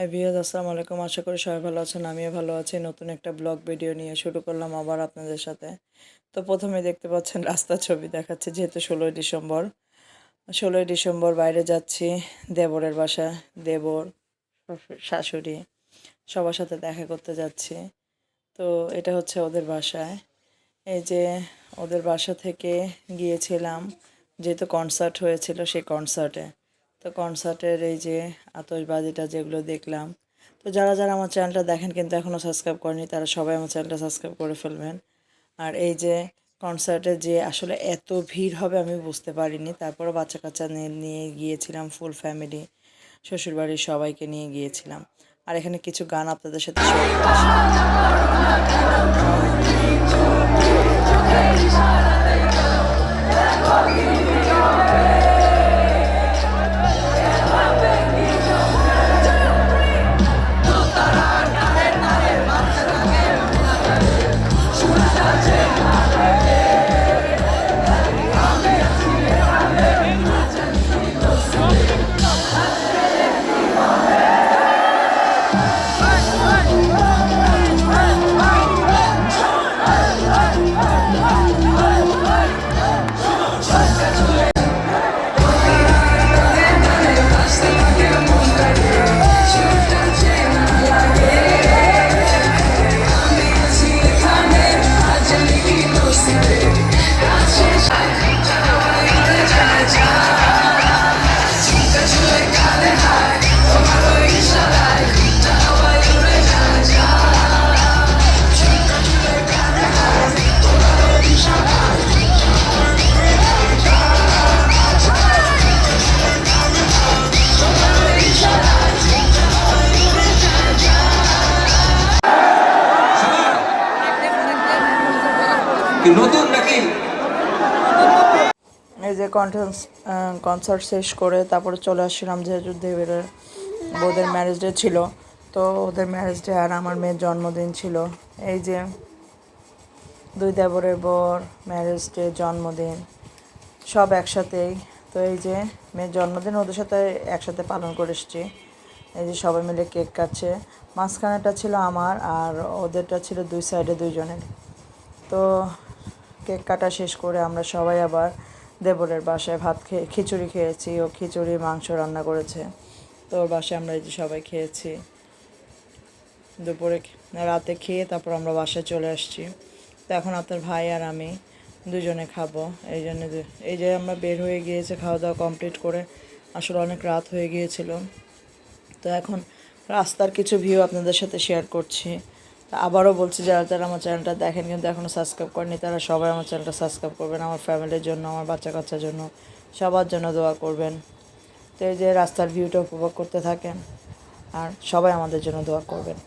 High ভিয়াজ আসসালামু আলাইকুম। আশা করি সবাই ভালো আছেন, আমিও ভালো আছি। নতুন একটা ব্লগ ভিডিও নিয়ে শুরু করলাম আবার আপনাদের সাথে। তো প্রথমে দেখতে পাচ্ছেন রাস্তার ছবি দেখাচ্ছে, যেহেতু ষোলোই ডিসেম্বর। ষোলোই ডিসেম্বর, বাইরে যাচ্ছি, দেবরের বাসা, দেবর, শাশুড়ি, সবার সাথে দেখা করতে যাচ্ছি। তো এটা হচ্ছে ওদের বাসায়। এই যে ওদের বাসা থেকে গিয়েছিলাম, যেহেতু কনসার্ট হয়েছিল সেই কনসার্টে তো কনসার্টের এই যে আতশবাজিটা যেগুলো দেখলাম, তো যারা যারা আমার চ্যানেলটা দেখেন কিন্তু এখনও সাবস্ক্রাইব করেনি তারা সবাই আমার চ্যানেলটা সাবস্ক্রাইব করে ফেলবেন। আর এই যে কনসার্টে যে আসলে এত ভিড় হবে আমি বুঝতে পারিনি। তারপরে বাচ্চা কাচ্চা নিয়ে গিয়েছিলাম ফুল ফ্যামিলি শ্বশুরবাড়ির সবাইকে নিয়ে গিয়েছিলাম। আর এখানে কিছু গান আপনাদের সাথে করছি। এই যে কনফারেন্স কনসার্ট শেষ করে তারপরে চলে আসছিলাম যেহেতু দেবের ওদের ম্যারেজ ডে ছিল, তো ওদের ম্যারেজ ডে আর আমার মেয়ের জন্মদিন ছিল। এই যে দুই দেবরের বর ম্যারেজ ডে জন্মদিন, সব একসাথেই। তো এই যে মেয়ের জন্মদিন, ওদের সাথে একসাথে পালন করে এসেছি। এই যে সবাই মিলে কেক কাটছে মাঝখানেটা ছিল আমার আর ওদেরটা ছিল দুই সাইডে দুইজনের। তো কেক কাটা শেষ করে আমরা সবাই আবার দেবরের বাসায় ভাত খেয়ে, খিচুড়ি খেয়েছি। ও খিচুড়ি, মাংস রান্না করেছে। তো ওর বাসায় আমরা এই যে সবাই খেয়েছি। দুপুরে রাতে খেয়ে তারপর আমরা বাসায় চলে আসছি। তো এখন আপনার ভাই আর আমি দুজনে খাব। এই জন্য এই যে আমরা বের হয়ে গিয়েছে, খাওয়া দাওয়া কমপ্লিট করে আসলে অনেক রাত হয়ে গিয়েছিল। তো এখন রাস্তার কিছু ভিউ আপনাদের সাথে শেয়ার করছি। আবারও বলছি, যারা যারা আমার চ্যানেলটা দেখেন কিন্তু এখনও সাবস্ক্রাইব করেনি তারা সবাই আমার চ্যানেলটা সাবস্ক্রাইব করবেন, আমার ফ্যামিলির জন্য, আমার বাচ্চা কাচ্চার জন্য, সবার জন্য দোয়া করবেন। তো এই যে রাস্তার ভিউটা উপভোগ করতে থাকেন, আর সবাই আমাদের জন্য দোয়া করবেন।